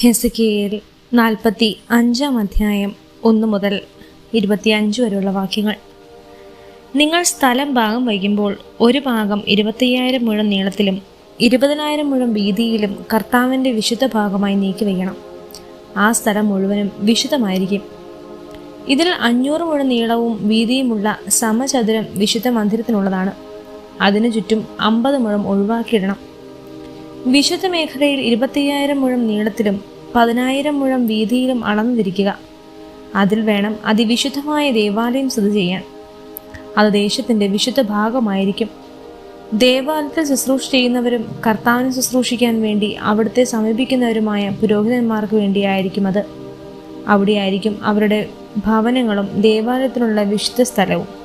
ഹെസക്കിയയിൽ നാൽപ്പത്തി അഞ്ചാം അധ്യായം ഒന്ന് മുതൽ ഇരുപത്തിയഞ്ച് വരെയുള്ള വാക്യങ്ങൾ. നിങ്ങൾ സ്ഥലം ഭാഗം വയ്ക്കുമ്പോൾ ഒരു ഭാഗം ഇരുപത്തയ്യായിരം മുഴം നീളത്തിലും ഇരുപതിനായിരം മുഴം വീതിയിലും കർത്താവിന്റെ വിശുദ്ധ ഭാഗമായി നീക്കി വയ്ക്കണം. ആ സ്ഥലം മുഴുവനും വിശുദ്ധമായിരിക്കും. ഇതിൽ അഞ്ഞൂറ് മുഴം നീളവും വീതിയുമുള്ള സമചതുരം വിശുദ്ധ മന്ദിരത്തിനുള്ളതാണ്. അതിനു ചുറ്റും അമ്പത് മുഴം ഒഴിവാക്കിയിടണം. വിശുദ്ധ മേഖലയിൽ ഇരുപത്തയ്യായിരം മുഴം നീളത്തിലും പതിനായിരം മുഴം വീതിയിലും അളന്നിരിക്കുക. അതിൽ വേണം അതിവിശുദ്ധമായ ദേവാലയം സ്ഥിതി ചെയ്യാൻ. അത് ദേശത്തിന്റെ വിശുദ്ധ ഭാഗമായിരിക്കും. ദേവാലയത്തിൽ ശുശ്രൂഷ ചെയ്യുന്നവരും കർത്താവിനെ ശുശ്രൂഷിക്കാൻ വേണ്ടി അവിടുത്തെ സമീപിക്കുന്നവരുമായ പുരോഹിതന്മാർക്ക് വേണ്ടിയായിരിക്കും അത്. അവിടെയായിരിക്കും അവരുടെ ഭവനങ്ങളും ദേവാലയത്തിനുള്ള വിശുദ്ധ സ്ഥലവും.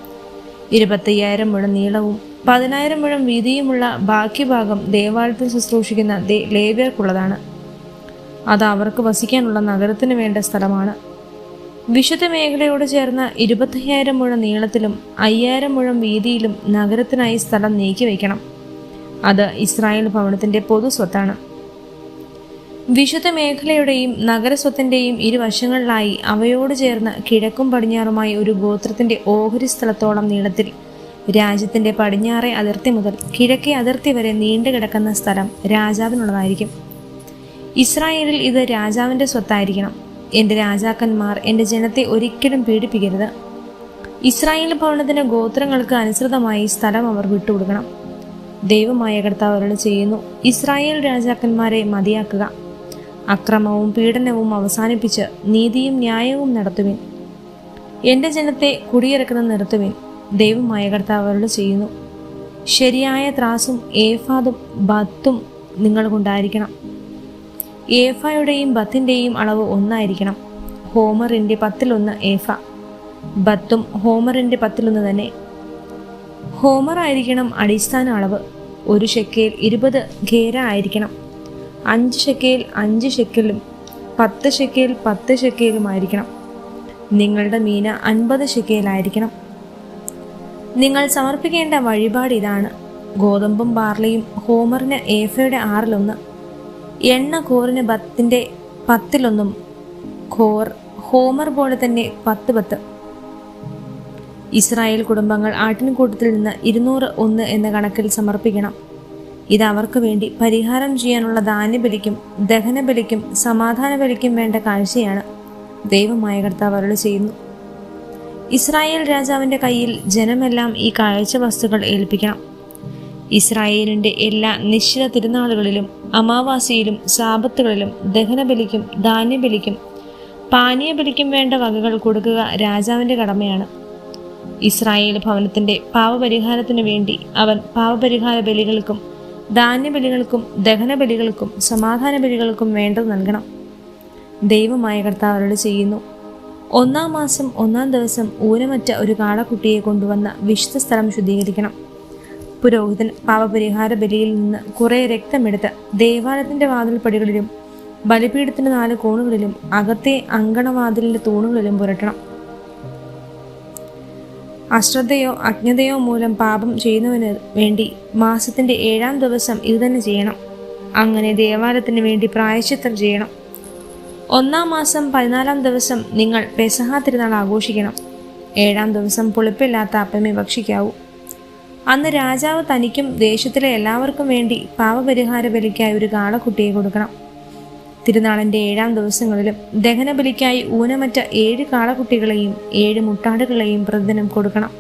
ഇരുപത്തയ്യായിരം മുഴം നീളവും പതിനായിരം മുഴം വീതിയുമുള്ള ബാക്കി ഭാഗം ദേവാലയത്തിൽ ശുശ്രൂഷിക്കുന്ന ദേ- ലേവ്യർക്കുള്ളതാണ്. അത് അവർക്ക് വസിക്കാനുള്ള നഗരത്തിന് വേണ്ട സ്ഥലമാണ്. വിശുദ്ധ മേഖലയോട് ചേർന്ന ഇരുപത്തയ്യായിരം മുഴം നീളത്തിലും അയ്യായിരം മുഴം വീതിയിലും നഗരത്തിനായി സ്ഥലം നീക്കി വയ്ക്കണം. അത് ഇസ്രായേൽ ഭവനത്തിന്റെ പൊതു സ്വത്താണ്. വിശുദ്ധ മേഖലയുടെയും നഗരസ്വത്തിന്റെയും ഇരുവശങ്ങളിലായി അവയോട് ചേർന്ന് കിഴക്കും പടിഞ്ഞാറുമായി ഒരു ഗോത്രത്തിന്റെ ഓഹരി സ്ഥലത്തോളം നീളത്തിൽ. രാജ്യത്തിന്റെ പടിഞ്ഞാറെ അതിർത്തി മുതൽ കിഴക്കേ അതിർത്തി വരെ നീണ്ടു കിടക്കുന്ന സ്ഥലം രാജാവിനുള്ളതായിരിക്കും. ഇസ്രായേലിൽ ഇത് രാജാവിന്റെ സ്വത്തായിരിക്കണം. എന്റെ രാജാക്കന്മാർ എന്റെ ജനത്തെ ഒരിക്കലും പീഡിപ്പിക്കരുത്. ഇസ്രായേൽ ഭവനത്തിന് ഗോത്രങ്ങൾക്ക് അനുസൃതമായി സ്ഥലം അവർ വിട്ടുകൊടുക്കണം. ദൈവമായ കർത്താവ് ചെയ്യുന്നു ഇസ്രായേൽ രാജാക്കന്മാരെ മതിയാക്കുക. അക്രമവും പീഡനവും അവസാനിപ്പിച്ച് നീതിയും ന്യായവും നടത്തുവിൻ. എന്റെ ജനത്തെ കുടിയിറക്കുന്ന നിർത്തുവിൻ. ദൈവമായ കർത്താവരോട് ചെയ്യുന്നു. ശരിയായ ത്രാസും ഏഫാദും ബത്തും നിങ്ങൾ കൊണ്ടായിരിക്കണം ഏഫയുടെയും ബത്തിന്റെയും അളവ് ഒന്നായിരിക്കണം. ഹോമറിന്റെ പത്തിലൊന്ന് ഏഫ. ബത്തും ഹോമറിന്റെ പത്തിലൊന്ന് തന്നെ. ഹോമർ ആയിരിക്കണം അടിസ്ഥാന അളവ്. ഒരു ഷെക്കയിൽ ഇരുപത് ഖേര ആയിരിക്കണം. അഞ്ച് ഷെക്കയിൽ അഞ്ച് ഷെക്കലും പത്ത് ഷെക്കയിൽ പത്ത് ഷെക്കയിലുമായിരിക്കണം നിങ്ങളുടെ മീന അൻപത് ഷെക്കയിലായിരിക്കണം നിങ്ങൾ സമർപ്പിക്കേണ്ട വഴിപാട് ഇതാണ്. ഗോതമ്പും ബാർലിയും ഹോമറിന് ഏഫയുടെ ആറിലൊന്ന് എണ്ണ കോറിന് ബത്തിന്റെ പത്തിലൊന്നും കോർ ഹോമർ പോലെ തന്നെ പത്ത് പത്ത്. ഇസ്രായേൽ കുടുംബങ്ങൾ ആട്ടിൻകൂട്ടത്തിൽ നിന്ന് ഇരുന്നൂറ് ഒന്ന് എന്ന കണക്കിൽ സമർപ്പിക്കണം. ഇത് അവർക്ക് വേണ്ടി പരിഹാരം ചെയ്യാനുള്ള ധാന്യബലിക്കും ദഹനബലിക്കും സമാധാന ബലിക്കും വേണ്ട കാഴ്ചയാണ് ദൈവമായ കർത്താവ് അരുളി ചെയ്യുന്നു. ഇസ്രായേൽ രാജാവിന്റെ കയ്യിൽ ജനമെല്ലാം ഈ കാഴ്ച വസ്തുക്കൾ ഏൽപ്പിക്കണം. ഇസ്രായേലിന്റെ എല്ലാ നിശ്ചിത തിരുനാളുകളിലും അമാവാസിയിലും സാപത്തുകളിലും ദഹനബലിക്കും ധാന്യബലിക്കും പാനീയബലിക്കും വേണ്ട വകകൾ കൊടുക്കുക രാജാവിന്റെ കടമയാണ്. ഇസ്രായേൽ ഭവനത്തിന്റെ പാവപരിഹാരത്തിനു വേണ്ടി അവൻ പാവപരിഹാര ബലികൾക്കും ധാന്യബലികൾക്കും ദഹനബലികൾക്കും സമാധാന ബലികൾക്കും വേണ്ടത് നൽകണം. ദൈവമായ കർത്താവ് അവരോട് ചെയ്യുന്നു ഒന്നാം മാസം ഒന്നാം ദിവസം ഊനമറ്റ ഒരു കാളക്കുട്ടിയെ കൊണ്ടുവന്ന വിശുദ്ധ സ്ഥലം ശുദ്ധീകരിക്കണം. പുരോഹിതൻ പാപപരിഹാര ബലിയിൽ നിന്ന് കുറെ രക്തമെടുത്ത് ദേവാലയത്തിന്റെ വാതിൽപ്പടികളിലും ബലിപീഠത്തിന്റെ നാല് കോണുകളിലും അകത്തെ അങ്കണവാതിലിന്റെ തൂണുകളിലും പുരട്ടണം. അശ്രദ്ധയോ അജ്ഞതയോ മൂലം പാപം ചെയ്യുന്നവന് വേണ്ടി മാസത്തിന്റെ ഏഴാം ദിവസം ഇത് തന്നെ ചെയ്യണം. അങ്ങനെ ദേവാലയത്തിന് വേണ്ടി പ്രായശ്ചിത്തം ചെയ്യണം. ഒന്നാം മാസം പതിനാലാം ദിവസം നിങ്ങൾ പെസഹ തിരുനാൾ ആഘോഷിക്കണം. ഏഴാം ദിവസം പുളിപ്പില്ലാത്ത അപ്പമേ ഭക്ഷിക്കാവൂ. അന്ന് രാജാവ് തനിക്കും ദേശത്തിലെ എല്ലാവർക്കും വേണ്ടി പാവപരിഹാര ബലിക്കായി ഒരു കാളക്കുട്ടിയെ കൊടുക്കണം. തിരുനാളിന്റെ ഏഴാം ദിവസങ്ങളിലും ദഹനബലിക്കായി ഊനമറ്റ ഏഴ് കാളക്കുട്ടികളെയും ഏഴ് മുട്ടാടുകളെയും പ്രതിദിനം കൊടുക്കണം.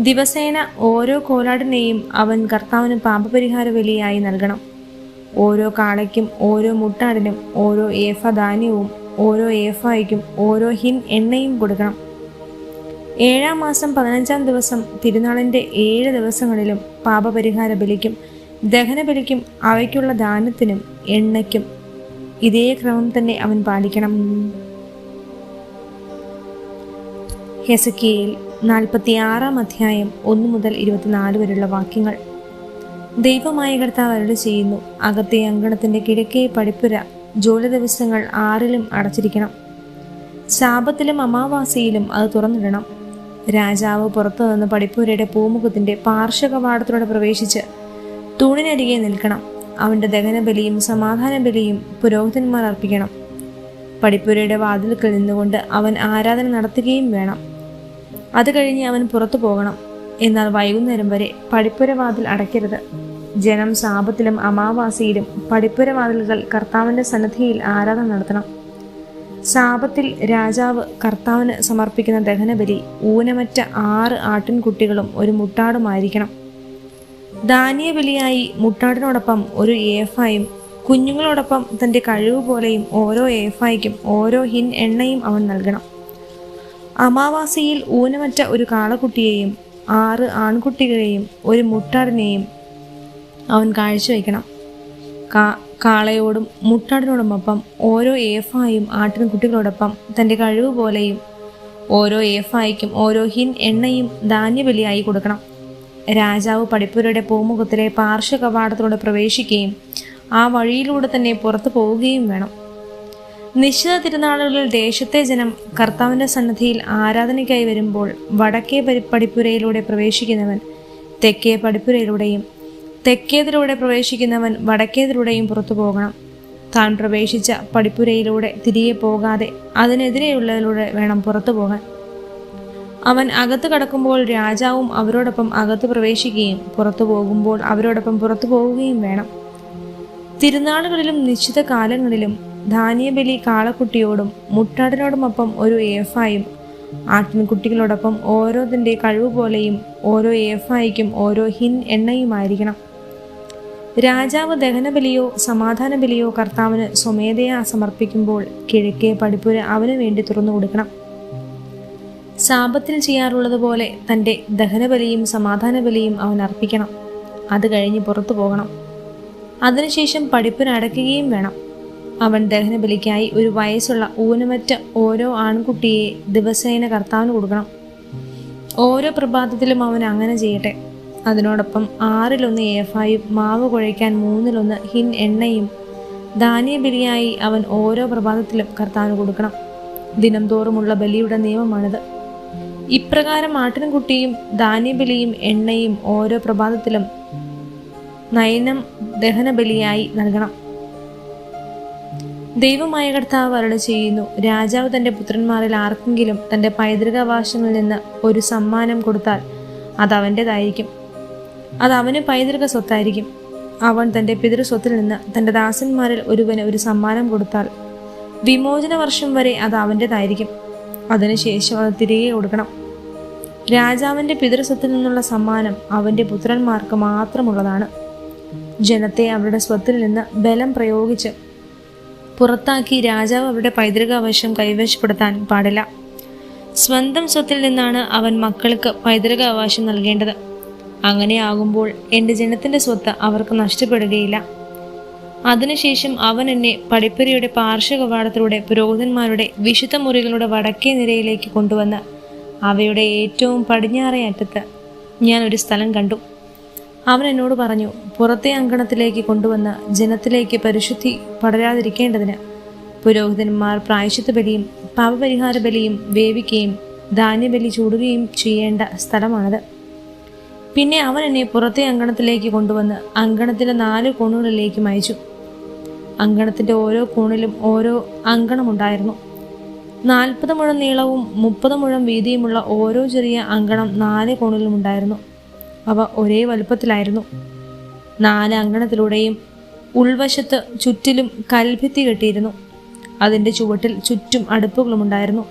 ദിവസേന ഓരോ കോലാടിനെയും അവൻ കർത്താവിന് പാപപരിഹാര ബലിയായി നൽകണം. ഓരോ കാളയ്ക്കും ഓരോ മുട്ടാടിനും ഓരോ ഏഫ ധാന്യവും ഓരോ ഏഫായ്ക്കും ഓരോ ഹിൻ എണ്ണയും കൊടുക്കണം. ഏഴാം മാസം പതിനഞ്ചാം ദിവസം തിരുനാളിന്റെ ഏഴ് ദിവസങ്ങളിലും പാപപരിഹാര ബലിക്കും ദഹനബലിക്കും അവയ്ക്കുള്ള ദാനത്തിനും എണ്ണയ്ക്കും ഇതേ ക്രമം തന്നെ അവൻ പാലിക്കണം. ഹെസക്കിയയിൽ നാൽപ്പത്തി ആറാം അധ്യായം ഒന്ന് മുതൽ ഇരുപത്തിനാല് വരെയുള്ള വാക്യങ്ങൾ. ദൈവമായ കർത്താവ് അരുളി ചെയ്യുന്നു അകത്തെ അങ്കണത്തിന്റെ കിഴക്കേ പടിപ്പുര ജോലി ദിവസങ്ങൾ ആറിലും അടച്ചിരിക്കണം. ശാപത്തിലും അമാവാസിയിലും അത് തുറന്നിടണം. രാജാവ് പുറത്തു നിന്ന് പടിപ്പുരയുടെ പൂമുഖത്തിന്റെ പാർശ്വകവാടത്തിലൂടെ പ്രവേശിച്ച് തൂണിനരികെ നിൽക്കണം. അവന്റെ ദഹനബലിയും സമാധാന ബലിയും പുരോഹിതന്മാർ അർപ്പിക്കണം. പടിപ്പുരയുടെ വാതിൽക്കൽ നിന്നുകൊണ്ട് അവൻ ആരാധന നടത്തുകയും വേണം. അത് കഴിഞ്ഞ് അവൻ പുറത്തു പോകണം. എന്നാൽ വൈകുന്നേരം വരെ പടിപ്പുര വാതിൽ അടയ്ക്കരുത്. ജനം സാപത്തിലും അമാവാസിയിലും പടിപ്പുര വാതിലുകൾ കർത്താവിന്റെ സന്നദ്ധിയിൽ ആരാധന നടത്തണം. സാപത്തിൽ രാജാവ് കർത്താവിന് സമർപ്പിക്കുന്ന ദഹനബലി ഊനമറ്റ ആറ് ആട്ടിൻകുട്ടികളും ഒരു മുട്ടാടുമായിരിക്കണം. ധാന്യബലിയായി മുട്ടാടിനോടൊപ്പം ഒരു ഏഫായും കുഞ്ഞുങ്ങളോടൊപ്പം തന്റെ കഴിവ് പോലെയും ഓരോ ഏഫായ്ക്കും ഓരോ ഹിൻ എണ്ണയും അവൻ നൽകണം. അമാവാസിയിൽ ഊനമറ്റ ഒരു കാളക്കുട്ടിയെയും ആറ് ആൺകുട്ടികളെയും ഒരു മുട്ടാടിനെയും അവൻ കാഴ്ചവെക്കണം കാ കാളയോടും മുട്ടാടിനോടുമൊപ്പം ഓരോ ഏഫായും ആട്ടിൻകുട്ടികളോടൊപ്പം തന്റെ കഴിവ് പോലെയും ഓരോ ഏഫായ്ക്കും ഓരോ ഹിൻ എണ്ണയും ധാന്യബലിയായി കൊടുക്കണം. രാജാവ് പടിപ്പുരയുടെ പൂമുഖത്തിലെ പാർശ്വ കവാടത്തിലൂടെ പ്രവേശിക്കുകയും ആ വഴിയിലൂടെ തന്നെ പുറത്തു പോവുകയും വേണം. നിശ്ചിത തിരുനാളുകളിൽ ദേശത്തെ ജനം കർത്താവിന്റെ സന്നദ്ധിയിൽ ആരാധനയ്ക്കായി വരുമ്പോൾ വടക്കേ പരി പടിപ്പുരയിലൂടെ പ്രവേശിക്കുന്നവൻ തെക്കേ പടിപ്പുരയിലൂടെയും തെക്കേതിലൂടെ പ്രവേശിക്കുന്നവൻ വടക്കേതിലൂടെയും പുറത്തു പോകണം. താൻ പ്രവേശിച്ച പടിപ്പുരയിലൂടെ തിരികെ പോകാതെ അതിനെതിരെയുള്ളതിലൂടെ വേണം പുറത്തു പോകാൻ. അവൻ അകത്ത് കടക്കുമ്പോൾ രാജാവും അവരോടൊപ്പം അകത്ത് പ്രവേശിക്കുകയും പുറത്തു പോകുമ്പോൾ അവരോടൊപ്പം പുറത്തു പോവുകയും വേണം. തിരുനാളുകളിലും നിശ്ചിത കാലങ്ങളിലും ധാന്യബലി കാളക്കുട്ടിയോടും മുട്ടാടിനോടുമൊപ്പം ഒരു ഏഫായും ആട്ടിൻകുട്ടികളോടൊപ്പം ഓരോതിന്റെ കഴിവ് പോലെയും ഓരോ ഏഫായിക്കും ഓരോ ഹിൻ എണ്ണയുമായിരിക്കണം. രാജാവ് ദഹനബലിയോ സമാധാന ബലിയോ കർത്താവിന് സ്വമേധയാ സമർപ്പിക്കുമ്പോൾ കിഴക്കേ പടിപ്പുര അവന് വേണ്ടി തുറന്നു കൊടുക്കണം സാപത്തിൽ ചെയ്യാറുള്ളതുപോലെ തന്റെ ദഹനബലിയും സമാധാന ബലിയും അവൻ അർപ്പിക്കണം. അത് കഴിഞ്ഞ് പുറത്തു പോകണം. അതിനുശേഷം പഠിപ്പിന് അടയ്ക്കുകയും വേണം. അവൻ ദഹനബലിക്കായി ഒരു വയസ്സുള്ള ഊനമറ്റ ഓരോ ആൺകുട്ടിയെ ദിവസേന കർത്താവിന് കൊടുക്കണം. ഓരോ പ്രഭാതത്തിലും അവൻ അങ്ങനെ ചെയ്യട്ടെ. അതിനോടൊപ്പം ആറിലൊന്ന് ഏഫായും മാവ് കുഴയ്ക്കാൻ മൂന്നിലൊന്ന് ഹിൻ എണ്ണയും ധാന്യബലിയായി അവൻ ഓരോ പ്രഭാതത്തിലും കർത്താവിന് കൊടുക്കണം. ദിനംതോറുമുള്ള ബലിയുടെ നിയമമാണിത്. ഇപ്രകാരം ആട്ടിൻകുട്ടിയും ധാന്യബലിയും എണ്ണയും ഓരോ പ്രഭാതത്തിലും നയനം ദഹനബലിയായി നൽകണം. ദൈവമായ കർത്താവ് അരുള ചെയ്യുന്നു രാജാവ് തന്റെ പുത്രന്മാരിൽ ആർക്കെങ്കിലും തന്റെ പൈതൃകാവകാശങ്ങളിൽ നിന്ന് ഒരു സമ്മാനം കൊടുത്താൽ അത് അവന്റെതായിരിക്കും അത് അവന് പൈതൃക സ്വത്തായിരിക്കും. അവൻ തന്റെ പിതൃസ്വത്തിൽ നിന്ന് തന്റെ ദാസന്മാരിൽ ഒരുവന് ഒരു സമ്മാനം കൊടുത്താൽ വിമോചന വർഷം വരെ അത് അവന്റെതായിരിക്കും അതിനുശേഷം അത് തിരികെ കൊടുക്കണം. രാജാവിന്റെ പിതൃസ്വത്തിൽ നിന്നുള്ള സമ്മാനം അവന്റെ പുത്രന്മാർക്ക് മാത്രമുള്ളതാണ്. ജനത്തെ അവരുടെ സ്വത്തിൽ നിന്ന് ബലം പ്രയോഗിച്ച് പുറത്താക്കി രാജാവ് അവരുടെ പൈതൃകാവശം കൈവശപ്പെടുത്താൻ പാടില്ല. സ്വന്തം സ്വത്തിൽ നിന്നാണ് അവൻ മക്കൾക്ക് പൈതൃകാവകാശം നൽകേണ്ടത്. അങ്ങനെയാകുമ്പോൾ എന്റെ ജനത്തിന്റെ സ്വത്ത് അവർക്ക് നഷ്ടപ്പെടുകയില്ല. അതിനുശേഷം അവൻ എന്നെ പടിപ്പുരയുടെ പാർശ്വകവാടത്തിലൂടെ പുരോഹിതന്മാരുടെ വിശുദ്ധ മുറികളുടെ വടക്കേ നിരയിലേക്ക് കൊണ്ടുവന്ന് അവയുടെ ഏറ്റവും പടിഞ്ഞാറേ അറ്റത്ത് ഞാൻ ഒരു സ്ഥലം കണ്ടു. അവൻ എന്നോട് പറഞ്ഞു പുറത്തെ അങ്കണത്തിലേക്ക് കൊണ്ടുവന്ന് ജനത്തിലേക്ക് പരിശുദ്ധി പടരാതിരിക്കേണ്ടതിന് പുരോഹിതന്മാർ പ്രായശിത്വ ബലിയും പാപപരിഹാര ബലിയും വേവിക്കുകയും ധാന്യബലി ചൂടുകയും ചെയ്യേണ്ട സ്ഥലമാണത്. പിന്നെ അവൻ എന്നെ പുറത്തെ അങ്കണത്തിലേക്ക് കൊണ്ടുവന്ന് അങ്കണത്തിലെ നാല് കോണുകളിലേക്കും അയച്ചു. അങ്കണത്തിന്റെ ഓരോ കോണിലും ഓരോ അങ്കണമുണ്ടായിരുന്നു. നാൽപ്പത് മുഴം നീളവും മുപ്പത് മുഴം വീതിയുമുള്ള ഓരോ ചെറിയ അങ്കണം നാല് കോണിലും ഉണ്ടായിരുന്നു. അവ ഒരേ വലുപ്പത്തിലായിരുന്നു. നാല് അങ്കണത്തിലൂടെയും ഉൾവശത്ത് ചുറ്റിലും കൽഭിത്തി കെട്ടിയിരുന്നു. അതിന്റെ ചുവട്ടിൽ ചുറ്റും അടുപ്പുകളുമുണ്ടായിരുന്നു.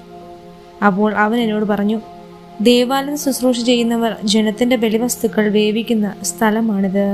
അപ്പോൾ അവൻ എന്നോട് പറഞ്ഞു ദേവാലയം ശുശ്രൂഷ ചെയ്യുന്നവർ ജനത്തിന്റെ ബലിവസ്തുക്കൾ വേവിക്കുന്ന സ്ഥലമാണിത്.